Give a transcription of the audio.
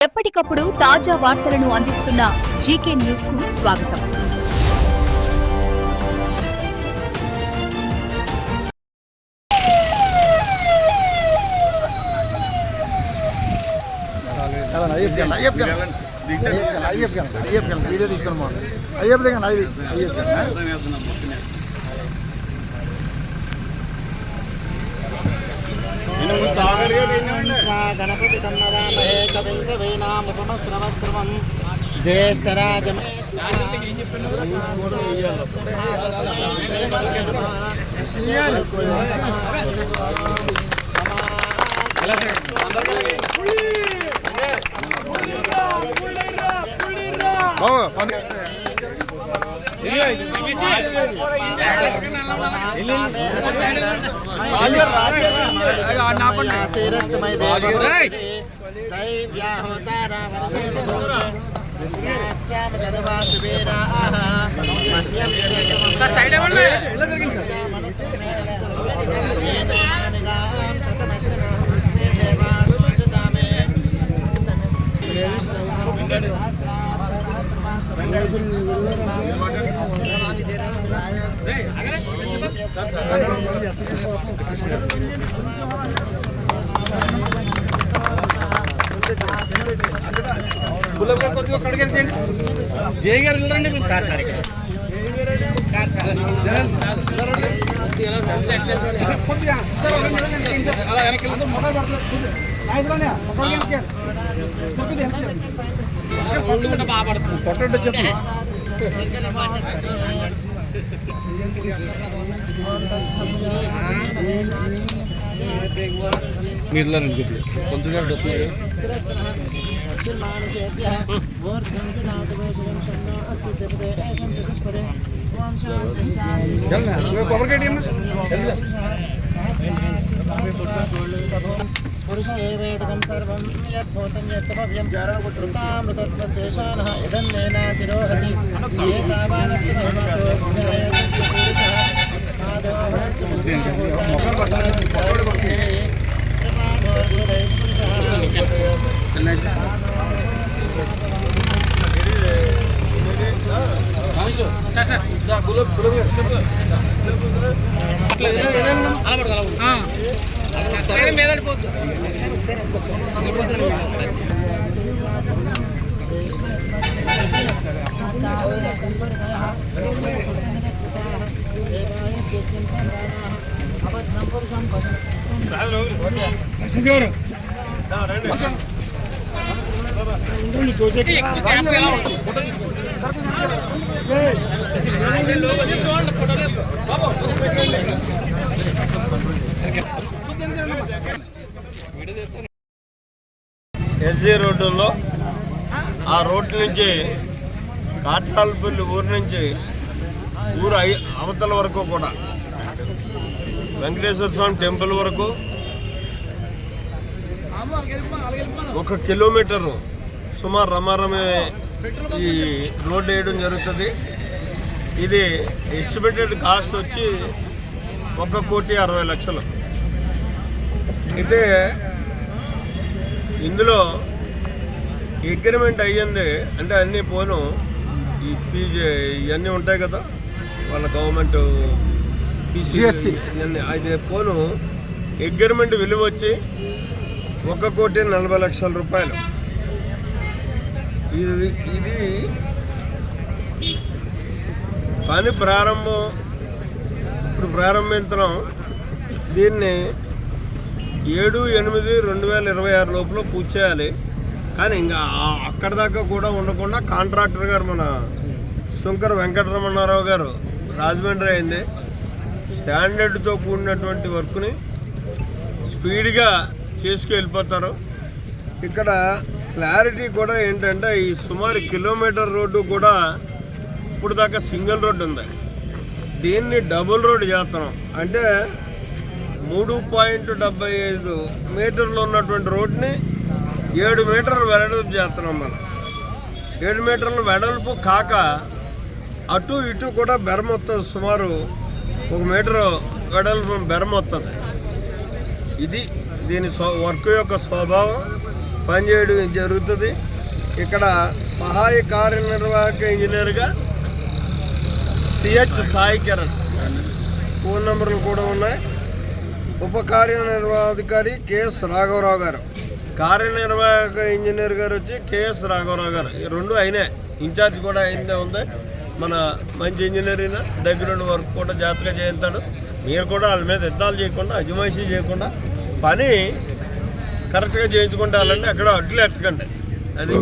ఎప్పటికప్పుడు తాజా వార్తలను అందిస్తున్న జీకే న్యూస్కు స్వాగతం అయ్యప్ప అయ్యప్ప వీడియో తీసుకుని అయ్యప్ప దగ్గర అయ్యప్ప గణపతి కన్నరామహే కవిం కవీనాముపమశ్రవస్రవం జ్యేష్ఠరాజమే బాబు పండి శ్రీరస్తమై దైవ్యాహోతారామశ్యామ గర్భాసువీరాః మహ్యం సైడ్ జై గారు వెళ్ళరండి మీరు సార్ సార్ ఇక్కడ అలా వెనక్కి మీరు వెళ్ళండి కొద్దిగా मिरला घेतले पण तुझ्या पुरुषवेवेदकं सर्वं यद्भूतं यत्सभव्यं मृतामृतत्वशेषानः इदन्नेनातिरोहति एतावानस्य महिमातो ధర్మతో విజయస్య పురుషः పాదోః ఎస్జీ రోడ్డులో ఆ రోడ్డు నుంచి కాటాలపల్లి ఊరు నుంచి ఊరు అవతల వరకు కూడా వెంకటేశ్వర స్వామి టెంపుల్ వరకు ఒక కిలోమీటరు సుమారు రమారమే ఈ రోడ్డు వేయడం జరుగుతుంది. ఇది ఎస్టిమేటెడ్ కాస్ట్ వచ్చి ఒక కోటి అరవై లక్షలు. అయితే ఇందులో అగ్రిమెంట్ అయ్యింది అంటే అన్నీ పోను. ఈ పీజే ఇవన్నీ ఉంటాయి కదా వాళ్ళ గవర్నమెంట్ GST. అయితే పోను అగ్రిమెంట్ విలువ వచ్చి ఒక కోటి నలభై లక్షల రూపాయలు. ఇది ఇది పని ప్రారంభం ఇప్పుడు ప్రారంభించడం దీన్ని ఏడు ఎనిమిది రెండు వేల ఇరవై ఆరు లోపల పూర్తి చేయాలి. కానీ ఇంకా ఆ- అక్కడ దాకా కూడా ఉండకుండా కాంట్రాక్టర్ గారు మన శంకర్ వెంకటరమణారావు గారు రాజమండ్రి అయింది. స్టాండర్డ్తో కూడినటువంటి వర్క్ని స్పీడ్గా చేసుకెళ్ళిపోతారు. ఇక్కడ క్లారిటీ కూడా ఏంటంటే ఈ సుమారు కిలోమీటర్ రోడ్డు కూడా ఇప్పుడు దాకా సింగిల్ రోడ్డు ఉంది. దీన్ని డబుల్ రోడ్డు చేస్తున్నాం. అంటే మూడు పాయింట్ డెబ్బై ఐదు మీటర్లు ఉన్నటువంటి రోడ్ని ఏడు మీటర్లు వెడల్పు చేస్తున్నాం మనం. ఏడు మీటర్లు వెడల్పు కాక అటు ఇటు కూడా బెరమొత్తం సుమారు ఒక మీటరు వెడల్పు బెరం వస్తుంది ఇది దీని వర్క్ యొక్క స్వభావం పనిచేయడం జరుగుతుంది. ఇక్కడ సహాయ కార్యనిర్వాహక ఇంజనీర్గా సిహెచ్ సాయి కిరణ్. ఫోన్ నెంబర్లు కూడా ఉన్నాయి. ఉప కార్యనిర్వాహాధికారి కేఎస్ రాఘవరావు గారు. కార్యనిర్వాహక ఇంజనీర్ గారు వచ్చి కేఎస్ రాఘవరావు గారు. ఈ రెండు అయినాయి ఇన్ఛార్జ్ కూడా అయిందే ఉంది. మన మంచి ఇంజనీరింగ్ దగ్గర దగ్గరుండి వర్క్ కూడా జాగ్రత్తగా చేయిస్తాడు. మీరు కూడా వాళ్ళ మీద యుద్ధాలు చేయకుండా అజమాయిషీ చేయకుండా పని కరెక్ట్గా చేయించుకుంటే వాళ్ళంటే అక్కడ అడ్డులు ఎట్టకండి అది